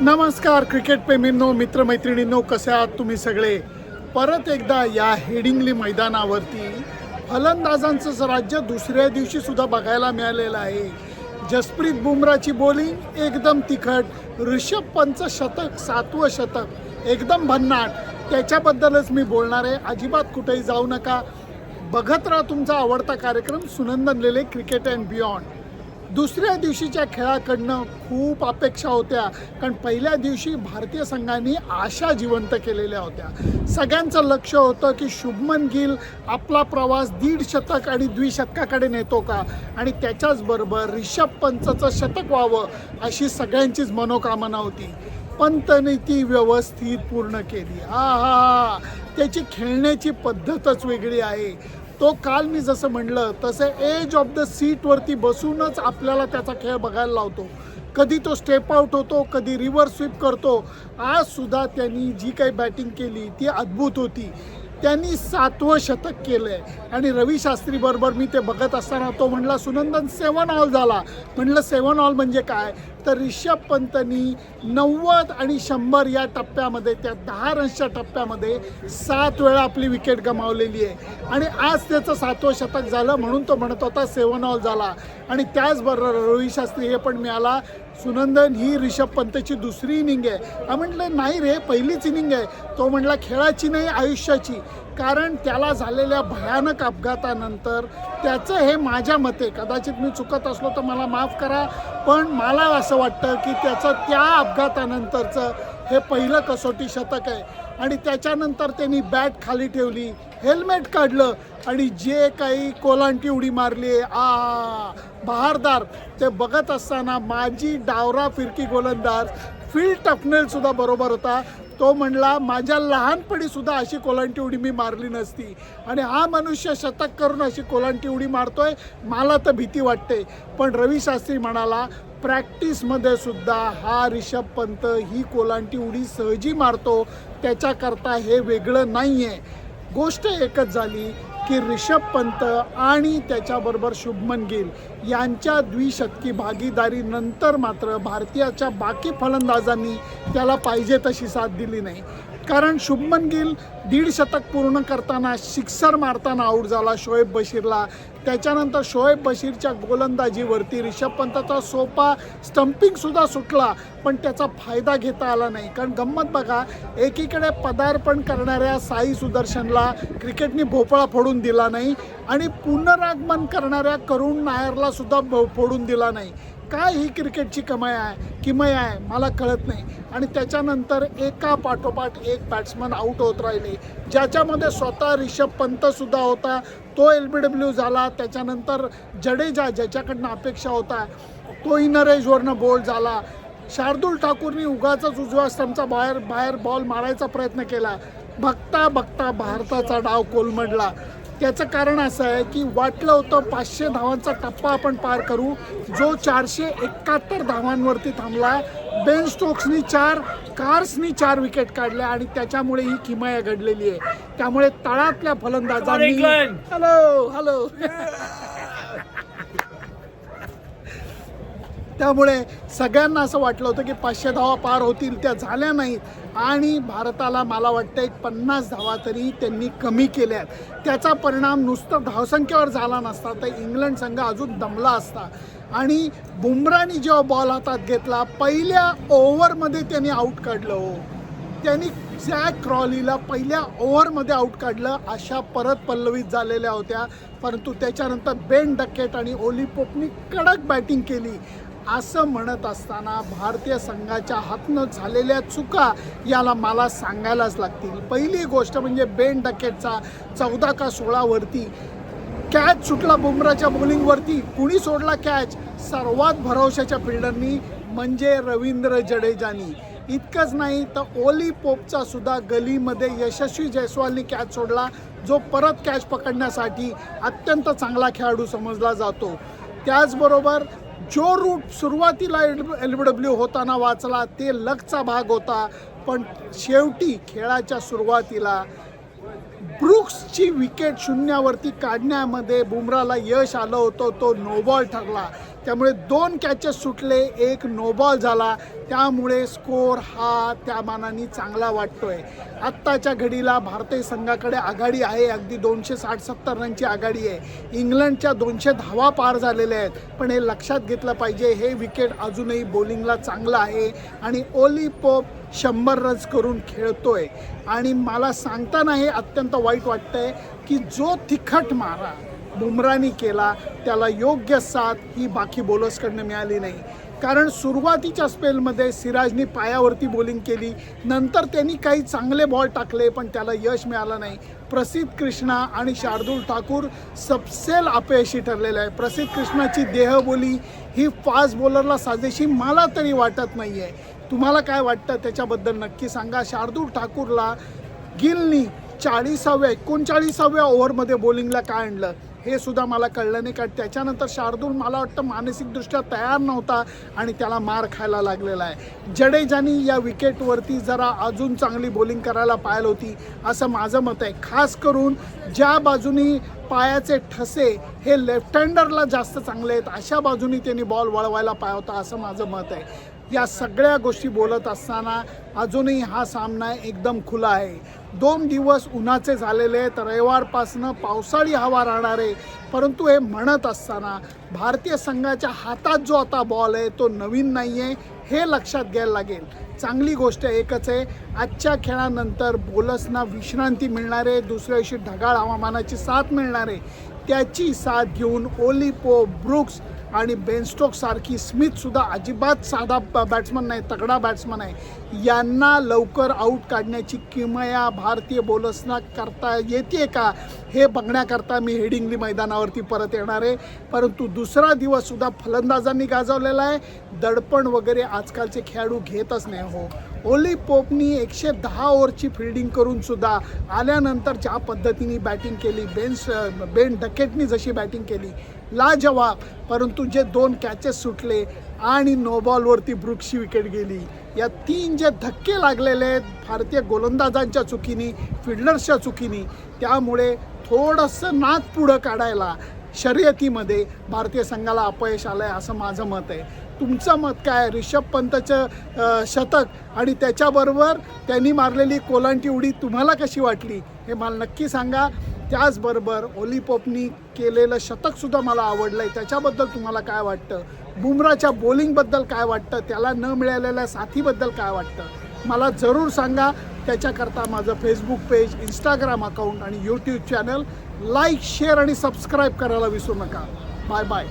नमस्कार क्रिकेट प्रेमींनो मित्रमैत्रिणींनो कसे आहात तुम्ही सगळे? परत एकदा या हेडिंगली मैदानावरती फलंदाजांचं राज्य दुसऱ्या दिवशी सुद्धा बघायला मिळालेलं आहे. जसप्रीत बुमराची बॉलिंग एकदम तिखट. ऋषभ पंतचं शतक सातवं शतक एकदम भन्नाट. त्याच्याबद्दलच मी बोलणार आहे. अजिबात कुठेही जाऊ नका. बघत राहा तुमचा आवडता कार्यक्रम Sunandan Lele cricket and beyond दुसऱ्या दिवशीच्या खेळाकडनं खूप अपेक्षा होत्या. कारण पहिल्या दिवशी भारतीय संघाने आशा जिवंत केलेल्या होत्या. सगळ्यांचं लक्ष होतं की शुभमन गिल आपला प्रवास दीड शतक आणि द्विशतकाकडे नेतो का? आणि त्याच्याच बरोबर रिषभ पंतचं शतक व्हावं अशी सगळ्यांचीच मनोकामना होती. पंतने ती व्यवस्थित पूर्ण केली. हा हा हा त्याची खेळण्याची पद्धतच वेगळी आहे. तो काल मी जसं म्हणलं तसं एज ऑफ द सीटवरती बसूनच आपल्याला त्याचा खेळ बघायला लावतो. कधी तो स्टेप आउट होतो कधी रिव्हर्स स्वीप करतो. आज सुद्धा त्यांनी जी काही बॅटिंग केली ती अद्भुत होती. त्यांनी सातवं शतक केलं आहे आणि रवी शास्त्रीबरोबर मी ते बघत असताना तो म्हणला सुनंदन सेवन ऑल झाला. म्हणलं सेवन ऑल म्हणजे काय? तर रिषभ पंतनी नव्वद आणि शंभर या टप्प्यामध्ये त्या दहा रन्सच्या टप्प्यामध्ये सात वेळा आपली विकेट गमावलेली आहे. आणि आज त्याचं सातवं शतक झालं म्हणून तो म्हणत होता सेवन ऑल झाला. आणि त्याचबरोबर रवी शास्त्री हे पण मिळाला. सुनंदन ही रिषभ पंतची दुसरी इनिंग आहे. म्हटलं नाही रे पहिलीच इनिंग आहे. तो म्हटला खेळाची नाही आयुष्याची. कारण त्याला झालेल्या भयानक अपघातानंतर त्याचं हे माझ्या मते कदाचित मी चुकत असलो तर मला माफ करा पण मला असं वाटतं की त्याचं त्या अपघातानंतरचं हे पहिलं कसोटी शतक आहे. आणि त्याच्यानंतर त्यांनी बॅट खाली ठेवली हेल्मेट काढलं आणि जे काही कोलांटी उडी मारली आ बहारदार ते बघत असताना माझी डावरा फिरकी गोलंदाज फिल टफनेलसुद्धा बरोबर होता. तो म्हणला माझ्या लहानपणीसुद्धा अशी कोलांटी उडी मी मारली नसती आणि हा मनुष्य शतक करून अशी कोलांटी उडी मारतोय मला तर भीती वाटते. पण रवी शास्त्री म्हणाला प्रॅक्टिसमध्ये सुद्धा हा रिषभ पंत ही कोलांटी उडी सहजी मारतो त्याच्याकरता हे वेगळं नाही आहे गोष्ट एकच झाली की रिषभ पंत आणि त्याच्याबरोबर शुभमन गिल यांच्या द्विशतकी भागीदारीनंतर मात्र भारतीयाच्या बाकी फलंदाजांनी त्याला पाहिजे तशी साथ दिली नाही. कारण शुभमन गिल दीड शतक पूर्ण करताना सिक्सर मारताना आऊट झाला शोएब बशीरला. त्याच्यानंतर शोएब बशीरच्या गोलंदाजीवरती रिषभ पंतचा सोपा स्टंपिंगसुद्धा सुटला पण त्याचा फायदा घेता आला नाही. कारण गंमत बघा एकीकडे पदार्पण करणाऱ्या साई सुदर्शनला क्रिकेटने भोपळा फोडून दिला नाही आणि पुनरागमन करणाऱ्या करुण नायरलासुद्धा भो- फोडून दिला नाही. काय ही क्रिकेटची कमाई आहे किमय आहे मला कळत नाही. आणि त्याच्यानंतर एका पाठोपाठ एक बॅट्समन आऊट होत राहिले. ज्याच्यामध्ये स्वतः रिषभ पंतसुद्धा होता तो एल बी डब्ल्यू झाला त्याच्यानंतर जडेजा ज्याच्याकडनं अपेक्षा होता तोही नरेशवरनं बोल्ड झाला. शार्दूल ठाकूरनी उगाचाच उजव्या स्टंपचा बाहेर बाहेर बॉल मारायचा प्रयत्न केला. बघता बघता भारताचा डाव कोलमडला. त्याचं कारण असं आहे की वाटलं होतं पाचशे धावांचा टप्पा आपण पार करू. जो चारशे एकाहत्तर धावांवरती थांबला. बेन स्टोक्सनी चार कार्सनी चार विकेट काढल्या आणि त्याच्यामुळे ही किमया घडलेली आहे. त्यामुळे तळातल्या फलंदाजांनी. हॅलो हॅलो त्यामुळे सगळ्यांना असं वाटलं होतं की पाचशे धावा पार होतील त्या झाल्या नाहीत. आणि भारताला मला वाटतं एक पन्नास धावा तरी त्यांनी कमी केल्यात त्याचा परिणाम नुसतं धावसंख्येवर झाला नसता तर इंग्लंड संघ अजून दमला असता. आणि बुमरानी जेव्हा बॉल हातात घेतला पहिल्या ओव्हरमध्ये त्यांनी आऊट काढलं हो. त्यांनी जॅक क्रॉलीला पहिल्या ओव्हरमध्ये आऊट काढलं अशा परत पल्लवीत झालेल्या होत्या. परंतु त्याच्यानंतर बेन डकेट आणि ओली पोपनी कडक बॅटिंग केली. असं म्हणत असताना भारतीय संघाच्या हातनं झालेल्या चुका याला मला सांगायलाच लागतील. पहिली गोष्ट म्हणजे बेन डकेटचा चौदा का सोळावरती कॅच सुटला बुमराच्या बॉलिंगवरती कुणी सोडला कॅच? सर्वात भरवशाच्या फिल्डरनी म्हणजे रवींद्र जडेजानी. इतकंच नाही तर ओली पोपचा सुद्धा गलीमध्ये यशस्वी जयस्वालनी कॅच सोडला जो परत कॅच पकडण्यासाठी अत्यंत चांगला खेळाडू समजला जातो. त्याचबरोबर जो रूट सुरुवातीला एल एल बी डब्ल्यू होताना वाचला ते लकचा भाग होता. पण शेवटी खेळाच्या सुरुवातीला ब्रुक्सची विकेट शून्यावरती काढण्यामध्ये बुमराला यश आलं होतं तो नोबॉल ठरला. त्यामुळे दोन कॅचेस सुटले एक नोबॉल झाला. त्यामुळे स्कोर हा त्या मानाने चांगला वाटतोय. आत्ताच्या घडीला भारतीय संघाकडे आघाडी आहे अगदी दोनशे साठ सत्तर रनची आघाडी आहे. इंग्लंडच्या दोनशे धावा पार झालेल्या आहेत. पण हे लक्षात घेतलं पाहिजे हे विकेट अजूनही बॉलिंगला चांगलं आहे आणि ओली पोप शंभर रन्स करून खेळतोय. आणि मला सांगताना हे अत्यंत वाईट वाटतंय की जो तिखट मारा बुमरानी केला त्याला योग्य साथ ही बाकी बॉलर्सकडनं मिळाली नाही. कारण सुरुवातीच्या स्पेलमध्ये सिराजनी पायावरती बॉलिंग केली नंतर त्यांनी काही चांगले बॉल टाकले पण त्याला यश मिळालं नाही. प्रसिद्ध कृष्णा आणि शार्दूल ठाकूर सबसेल अपयशी ठरलेलं आहे. प्रसिद्ध कृष्णाची देहबोली ही फास्ट बॉलरला साजेशी मला तरी वाटत नाही आहे तुम्हाला काय वाटतं त्याच्याबद्दल नक्की सांगा. शार्दूल ठाकूरला गिलनी चाळीसाव्या एकोणचाळीसाव्या ओव्हरमध्ये बॉलिंगला काय आणलं? हे सुद्धा मला कळलं नाही कारण त्याच्यानंतर शार्दूल मला वाटतं मानसिकदृष्ट्या तयार नव्हता आणि त्याला मार खायला लागलेला आहे. जडेजानी या विकेटवरती जरा अजून चांगली बॉलिंग करायला पाहिलं होती असं माझं मत आहे. खास करून ज्या बाजूनी पायाचे ठसे हे लेफ्ट हँडरला जास्त चांगले आहेत अशा बाजूनी त्यांनी बॉल वळवायला पाया होता असं माझं मत आहे. या सगळ्या गोष्टी बोलत असताना अजूनही हा सामना एकदम खुला आहे. दोन दिवस उन्हाचे झालेले आहेत. रविवारपासनं पावसाळी हवा राहणार आहे. परंतु हे म्हणत असताना भारतीय संघाच्या हातात जो आता बॉल आहे तो नवीन नाही आहे हे लक्षात घ्यायला लागेल. चांगली गोष्ट एकच आहे. आजच्या खेळानंतर बोलसना विश्रांती मिळणार आहे. दुसऱ्या दिवशी ढगाळ हवामानाची साथ मिळणार आहे. त्याची साथ घेऊन ओलिपो ब्रुक्स आणि बेनस्टोक सारखी स्मिथसुद्धा अजिबात साधा बॅट्समन नाही तगडा बॅट्समन आहे. यांना लवकर आऊट काढण्याची किमया भारतीय बॉलर्सना करता येते का? हे बघण्याकरता मी हेडिंगली मैदानावरती परत येणार आहे. परंतु दुसरा दिवससुद्धा फलंदाजांनी गाजवलेला आहे. दडपण वगैरे आजकालचे खेळाडू घेतच नाही हो. ओली पोपनी एकशे दहा ओव्हरची फिल्डिंग करून सुद्धा आल्यानंतर ज्या पद्धतीने बॅटिंग केली बेन्स बेन डकेटनी जशी बॅटिंग केली लाजवाब. परंतु जे दोन कॅचेस सुटले आणि नो बॉलवरती ब्रुक्सची विकेट गेली या तीन जे धक्के लागलेले आहेत भारतीय गोलंदाजांच्या चुकीनी फिल्डर्सच्या चुकीनी त्यामुळे थोडंसं नाक पुढं काढायला शर्यतीमध्ये भारतीय संघाला अपयश आलं आहे असं माझं मत आहे. तुमचं मत काय? रिषभ पंतचं शतक आणि त्याच्याबरोबर त्यांनी मारलेली कोलांटी उडी तुम्हाला कशी वाटली? हे मला नक्की सांगा. त्याचबरोबर ओलीपोपनी केलेलं शतकसुद्धा मला आवडलं आहे त्याच्याबद्दल तुम्हाला काय वाटतं? बुमराच्या बॉलिंगबद्दल काय वाटतं? त्याला न मिळालेल्या साथीबद्दल काय वाटतं? मला जरूर सांगा. त्याच्याकरता माझं फेसबुक पेज इंस्टाग्राम अकाउंट आणि यूट्यूब चॅनल लाईक शेअर आणि सबस्क्राईब करायला विसरू नका. Bye bye